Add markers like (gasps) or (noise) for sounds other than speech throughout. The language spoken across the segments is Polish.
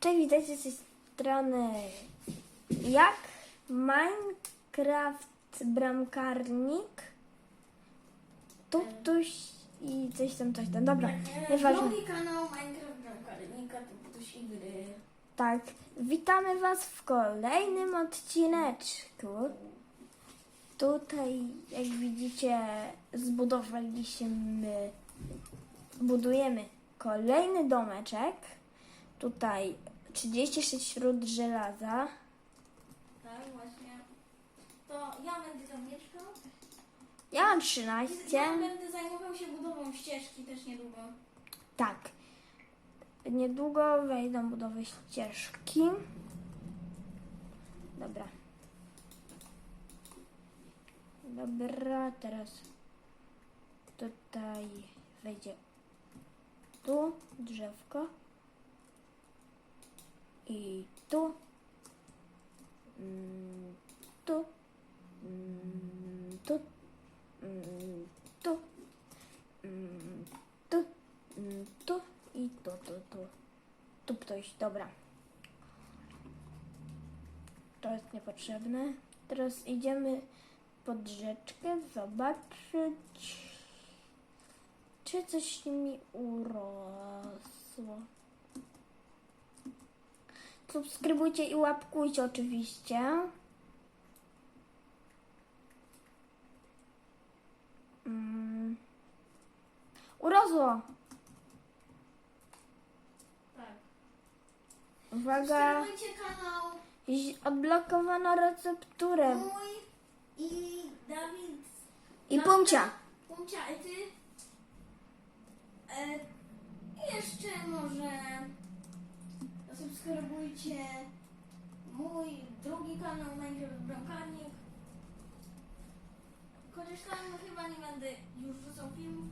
Cześć, witajcie z tej strony jak Minecraft Bramkarnik Tuptuś i coś tam, coś tam. Dobra, nieważne. Drugi kanał Minecraft Bramkarnika, to ktoś i gry. Tak, witamy Was w kolejnym odcineczku. Tutaj, jak widzicie, zbudowaliśmy, budujemy kolejny domeczek. Tutaj 36 ród żelaza. Tak, właśnie. To ja będę tam mieszkał. Ja mam 13. Ja będę zajmował się budową ścieżki też niedługo. Tak. Niedługo wejdą budowy ścieżki. Dobra. Dobra, teraz tutaj wejdzie tu drzewko i tu Mm, tu Mm, tu Mm, tu tu tu i tu, tu, tu. Tu ktoś, dobra. To jest niepotrzebne. Teraz idziemy pod rzeczkę zobaczyć, czy coś mi urosło. Subskrybujcie i łapkujcie oczywiście. Mm. Urosło! Tak. Uwaga! Subskrybujcie kanał Ź- Odblokowano recepturę. mój i Dawid. I Pumcia. Pumcia, i ty. E, jeszcze może subskrybujcie mój drugi kanał Minecraft Bramkarnik. Chociaż tam chyba nie będę już rzucał filmów.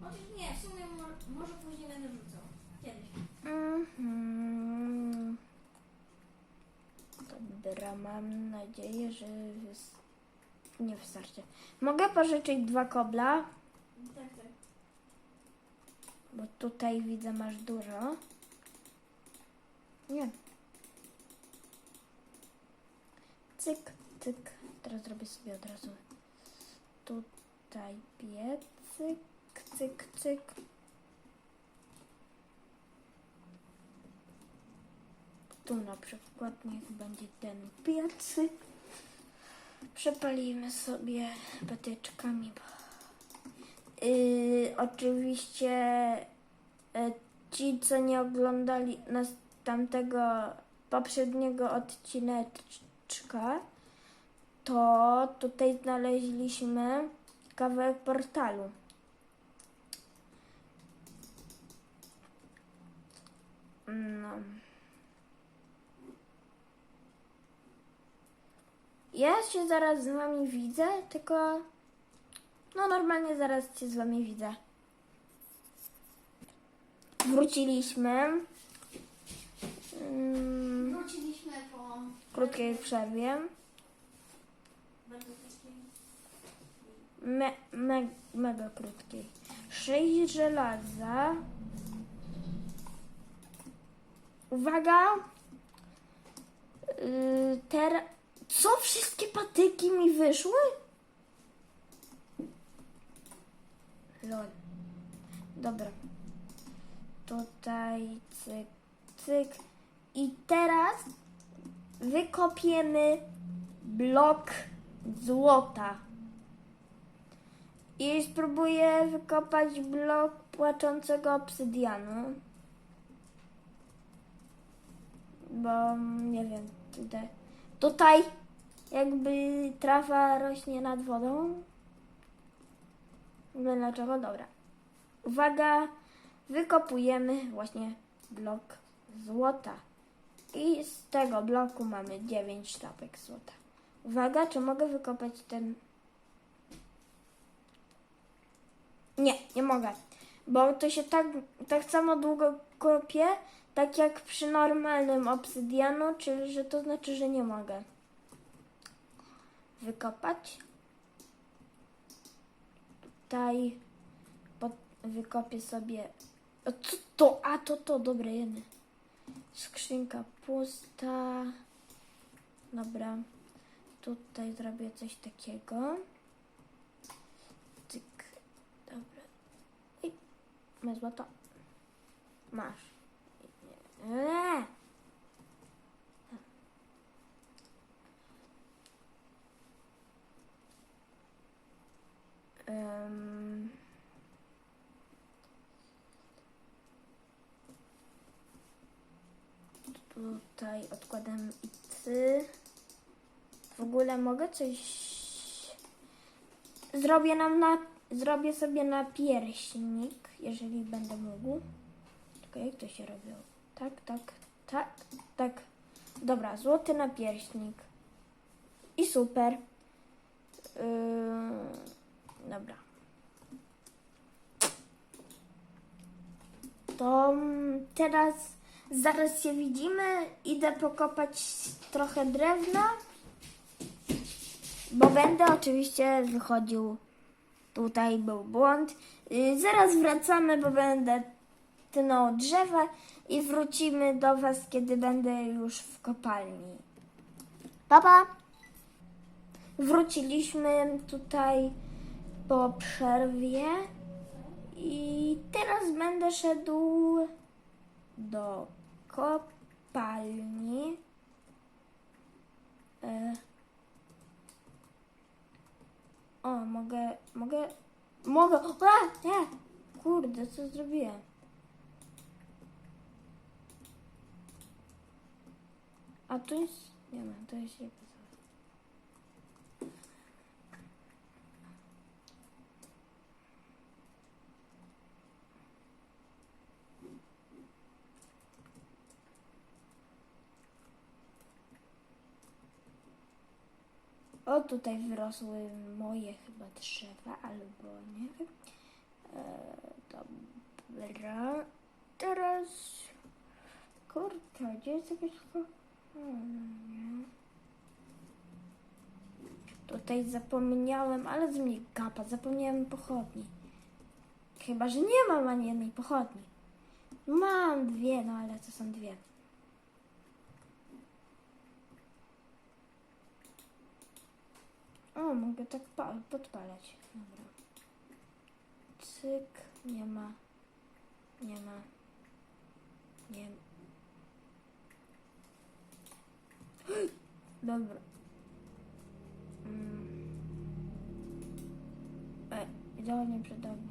Chociaż nie, w sumie mo- może później będę rzucał. Kiedyś. Mhm. Dobra, mam nadzieję, że nie wystarczy. Mogę pożyczyć dwa kobla, Tak, tak. bo tutaj widzę masz dużo. Nie. Cyk, cyk. Teraz zrobię sobie od razu tutaj piecyk, cyk, cyk. Tu na przykład niech będzie ten piecyk. Przepalimy sobie patyczkami. Yy, oczywiście yy, ci, co nie oglądali nas tamtego poprzedniego odcineczka, to tutaj znaleźliśmy kawałek portalu. No. Ja się zaraz z wami widzę, tylko no normalnie zaraz się z wami widzę. Wróciliśmy. Mm, Wróciliśmy po krótkiej przerwie. Me, me, mega krótkiej. Sześć żelaza. Uwaga! Yy, teraz. Co wszystkie patyki mi wyszły? Lol. Dobra. Tutaj cyk, cyk. Teraz wykopiemy blok złota. I spróbuję wykopać blok płaczącego obsydianu. Bo nie wiem, tutaj, tutaj jakby trawa rośnie nad wodą. Nie wiem dlaczego, dobra. Uwaga, wykopujemy właśnie blok złota. I z tego bloku mamy 9 sztabek złota. Uwaga, czy mogę wykopać ten Nie, nie mogę. Bo to się tak, tak samo długo kopie, tak jak przy normalnym obsydianu, czy że to znaczy, że nie mogę. Wykopać. Tutaj pod, wykopię sobie. O, co to? A to to, dobre jemy. Skrzynka pusta. Dobra. Tutaj zrobię coś takiego. Tyk. Dobra. I masz złoto. Masz. Eee. Em. Tutaj odkładam i ty. W ogóle mogę coś. Zrobię nam na. Zrobię sobie na pierśnik, jeżeli będę mógł. Tylko jak to się robiło? Tak, tak, tak, tak. Dobra, złoty na pierśnik. I super. Yy, dobra. To teraz zaraz się widzimy. Idę pokopać trochę drewna. Bo będę oczywiście wychodził. Tutaj był błąd. Yy, zaraz wracamy, bo będę tnął drzewa i wrócimy do Was, kiedy będę już w kopalni. Papa! Wróciliśmy tutaj po przerwie i teraz będę szedł do kopalni. E, O, mogę, mogę, mogę, a, nie, kurde, co zrobiłem? A tu jest, nie ma, to jest jego zaraz. O, tutaj wyrosły moje chyba drzewa, albo nie wiem. E, dobra. Teraz... Kurczę, gdzie jest ko- Hmm. Tutaj zapomniałem, ale z mnie gapa, zapomniałem pochodni. Chyba, że nie mam ani jednej pochodni. Mam dwie, no ale to są dwie. O, mogę tak pa- podpalać. Dobra. Cyk, nie ma. Nie ma. Nie (gasps) Dobra. Mm. E, idealnie przede. Mm.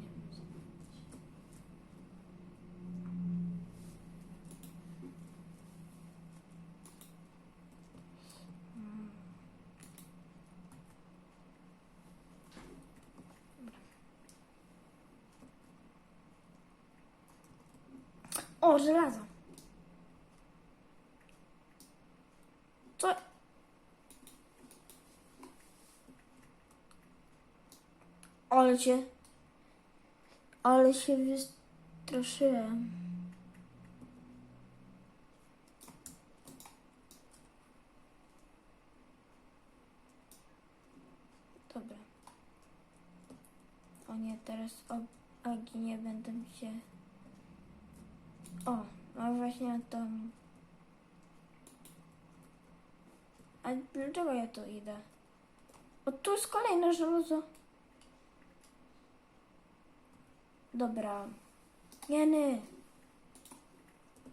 O, żelazo. Co? Ale się... Ale się wystraszyłem. Dobra. O nie, teraz o Agi nie będę się... O, no właśnie to... A dlaczego ja tu idę? O, tu jest kolejne żelazo. Dobra. Jeny.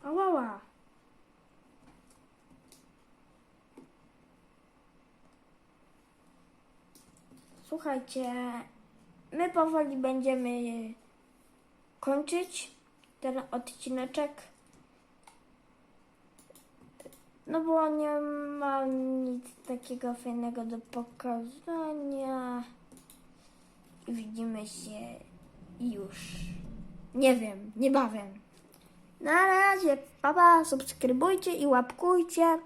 Ałała. Słuchajcie, my powoli będziemy kończyć ten odcineczek. No bo nie mam nic takiego fajnego do pokazania. I widzimy się już. Nie wiem, niebawem. Na razie, papa, subskrybujcie i łapkujcie.